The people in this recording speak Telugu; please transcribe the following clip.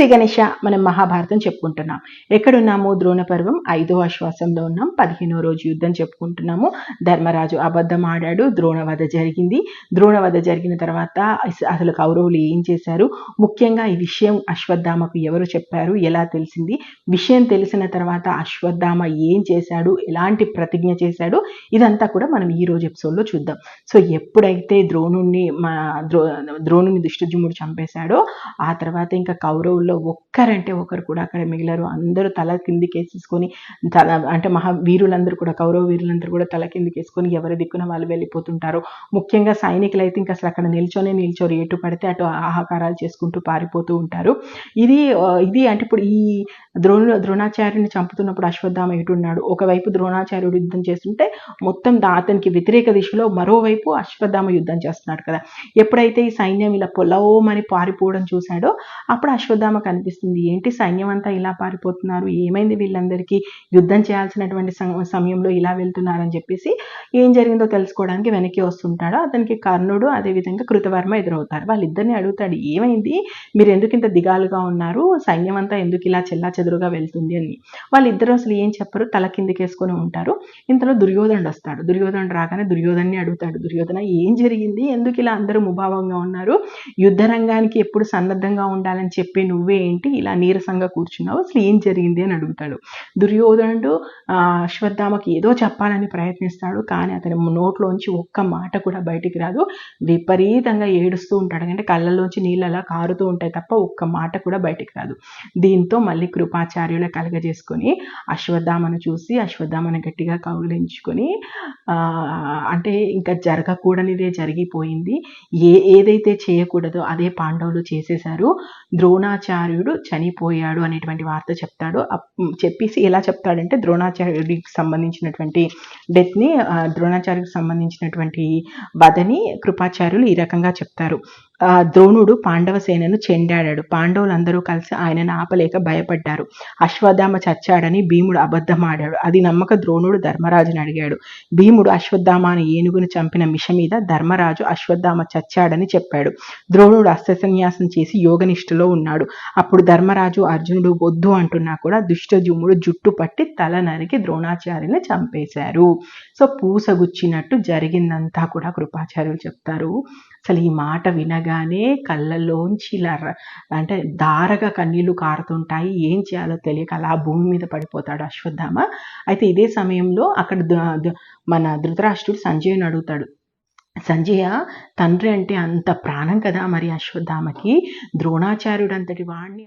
శ్రీ గణేష మనం మహాభారతం చెప్పుకుంటున్నాం. ఎక్కడున్నాము? ద్రోణ పర్వం ఐదో ఆశ్వాసంలో ఉన్నాం. పదిహేనో రోజు యుద్ధం చెప్పుకుంటున్నాము. ధర్మరాజు అబద్ధం ఆడాడు. ద్రోణవధ జరిగింది. ద్రోణవధ జరిగిన తర్వాత అసలు కౌరవులు ఏం చేశారు? ముఖ్యంగా ఈ విషయం అశ్వత్థామకు ఎవరు చెప్పారు? ఎలా తెలిసింది? విషయం తెలిసిన తర్వాత అశ్వత్థామ ఏం చేశాడు? ఎలాంటి ప్రతిజ్ఞ చేశాడు? ఇదంతా కూడా మనం ఈ రోజు ఎపిసోడ్లో చూద్దాం. సో ఎప్పుడైతే ద్రోణుణ్ణి మా ద్రో ద్రోణుని దుష్టజుముడు చంపేశాడో ఆ తర్వాత ఇంకా కౌరవులు కౌరవుల్లో ఒక్కరంటే ఒకరు కూడా అక్కడ మిగిలరు. అందరూ తల కిందికేసేసుకొని తల అంటే మహా వీరులందరూ కూడా కౌరవ వీరులందరూ కూడా తల కిందికేసుకొని ఎవరి దిక్కున వాళ్ళు వెళ్ళిపోతుంటారు. ముఖ్యంగా సైనికులు అయితే ఇంకా అసలు అక్కడ నిల్చొని నిల్చోరు. ఎటు పడితే అటు ఆహాకారాలు చేసుకుంటూ పారిపోతూ ఉంటారు. ఇది ఇది అంటే ఇప్పుడు ఈ ద్రోణులు ద్రోణాచార్యుని చంపుతున్నప్పుడు అశ్వత్థామ ఎటున్నాడు ఒకవైపు ద్రోణాచార్యుడు యుద్ధం చేస్తుంటే మొత్తం దా- అతనికి వ్యతిరేక దిశలో మరోవైపు అశ్వత్థామ యుద్ధం చేస్తున్నాడు కదా. ఎప్పుడైతే ఈ సైన్యం ఇలా పొలవమని పారిపోవడం చూశాడో అప్పుడు అశ్వత్థామ కనిపిస్తుంది. ఏంటి సైన్యం అంతా ఇలా పారిపోతున్నారు? ఏమైంది వీళ్ళందరికీ? యుద్ధం చేయాల్సినటువంటి సమయంలో ఇలా వెళ్తున్నారని చెప్పేసి ఏం జరిగిందో తెలుసుకోవడానికి వెనక్కి వస్తుంటాడో. అతనికి కర్ణుడు అదేవిధంగా కృతవర్మ ఎదురవుతారు. వాళ్ళిద్దరిని అడుగుతాడు ఏమైంది? మీరు ఎందుకు ఇంత దిగాలుగా ఉన్నారు? సైన్యం అంతా ఎందుకు ఇలా చెల్లా చెదురుగా వెళ్తుంది అని. వాళ్ళిద్దరూ అసలు ఏం చెప్పరు? తల కిందకేసుకొని ఉంటారు. ఇంతలో దుర్యోధనుడు వస్తాడు. దుర్యోధనుడు రాగానే దుర్యోధన్ని అడుగుతాడు. దుర్యోధన ఏం జరిగింది? ఎందుకు ఇలా అందరూ ముభావంగా ఉన్నారు? యుద్ధ రంగానికి ఎప్పుడు సన్నద్ధంగా ఉండాలని చెప్పి నువ్వే ఏంటి? ఇలా నీరసంగా కూర్చున్నావు. అసలు ఏం జరిగింది? అని అడుగుతాడు. దుర్యోధనుడు ఆ, అశ్వత్థామకి ఏదో చెప్పాలని ప్రయత్నిస్తాడు. కానీ అతని నోట్లోంచి ఒక్క మాట కూడా బయటికి రాదు. విపరీతంగా ఏడుస్తూ ఉంటాడు. అంటే కళ్ళలోంచి నీళ్ళు అలా కారుతూ ఉంటాయి తప్ప ఒక్క మాట కూడా బయటికి రాదు. దీంతో మళ్ళీ కృపాచార్యుల కలగజేసుకొని అశ్వత్థామను చూసి అశ్వత్థామను గట్టిగా కౌగిలించుకొని అంటే ఇంకా జరగకూడనిదే జరిగిపోయింది. ఏ ఏదైతే చేయకూడదో అదే పాండవులు చేసేశారు. ద్రోణాచార్యుడు చనిపోయాడు అనేటువంటి వార్త చెప్తాడు. చెప్పేసి ఎలా చెప్తాడంటే ద్రోణాచార్యుడికి సంబంధించినటువంటి డెత్ని ద్రోణాచార్యుడికి సంబంధించినటువంటి వధని కృపాచార్యులు ఈ రకంగా చెప్తారు. ద్రోణుడు పాండవ సేనను చెండాడాడు. పాండవులందరూ కలిసి ఆయనను ఆపలేక భయపడ్డారు. అశ్వత్థామ చచ్చాడని భీముడు అబద్ధమాడాడు. అది నమ్మక ద్రోణుడు ధర్మరాజుని అడిగాడు. భీముడు అశ్వత్థామ అనే ఏనుగును చంపిన మిష మీద ధర్మరాజు అశ్వత్థామ చచ్చాడని చెప్పాడు. ద్రోణుడు అస్త్రసన్యాసం చేసి యోగనిష్ఠలో ఉన్నాడు. అప్పుడు ధర్మరాజు అర్జునుడు వద్దు అంటున్నా కూడా దుష్టజుమ్ముడు జుట్టు పట్టి తల నరికి ద్రోణాచార్యుని చంపేశారు. సో పూసగుచ్చినట్టు జరిగిందంతా కూడా కృపాచార్యులు చెప్తారు. అసలు ఈ మాట చూడగానే కళ్ళలోంచి ఇలా అంటే దారగా కన్నీళ్ళు కారుతుంటాయి. ఏం చేయాలో తెలియక అలా భూమి మీద పడిపోతాడు అశ్వత్థామ. అయితే ఇదే సమయంలో అక్కడ మన ధృతరాష్ట్రుడు సంజయుని అడుగుతాడు. సంజయ తండ్రి అంటే అంత ప్రాణం కదా మరి అశ్వత్థామకి? ద్రోణాచార్యుడు అంతటి వాడిని